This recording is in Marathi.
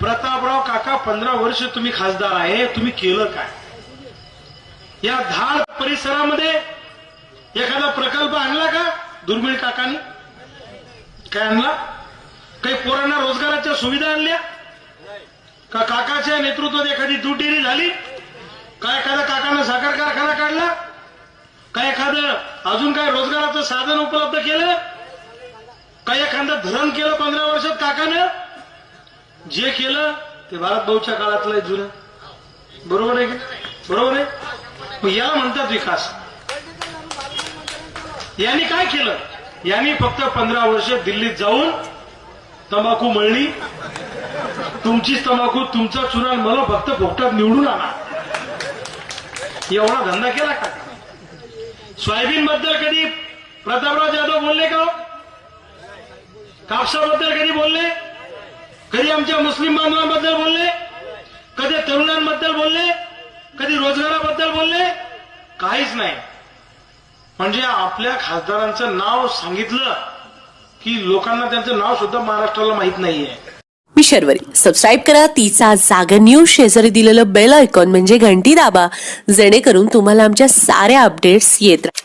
प्रतापराव काका पंधरा वर्ष तुम्ही खासदार आहे तुम्ही केलं काय? या धाड परिसरामध्ये एखादा प्रकल्प आणला का दुर्मिळ काकानी? काय आणला? काही पोरांना रोजगाराच्या सुविधा आणल्या? का काकाच्या नेतृत्वात एखादी दुटेरी झाली? का एखादा काकानं साखर कारखाना काढला? का एखादं अजून काय रोजगाराचं साधन उपलब्ध केलं? का एखादं धरण केलं पंधरा वर्षात काकानं? जे केलं ते भारत भाऊच्या काळातलं आहे जुनं. बरोबर आहे बरोबर आहे? मग याला म्हणतात विकास. यांनी काय केलं? यांनी फक्त पंधरा वर्ष दिल्लीत जाऊन तंबाखू मळली तुमचीच तंबाखू तुमचा चुनाव मला फक्त पोपटात निवडून आणा. एवढा धंदा केला का? सोयाबीन बद्दल कधी प्रतापराव जाधव बोलले का हो? कापसाबद्दल कधी बोलले? आमच्या मुस्लिम बांधवांबद्दल बोलले? कधी तरुणांबद्दल बोलले? कधी रोजगाराबद्दल बोलले? काहीच नाही. म्हणजे आपल्या खासदारांचं नाव सांगितलं की लोकांना त्यांचं नाव सुद्धा महाराष्ट्राला माहीत नाहीये. मी शर्वरी. सबस्क्राईब करा. तिचा जागर न्यूज शेजारी दिलेलं बेल आयकॉन म्हणजे घंटी दाबा. जेणेकरून तुम्हाला आमच्या साऱ्या अपडेट्स येत राहतील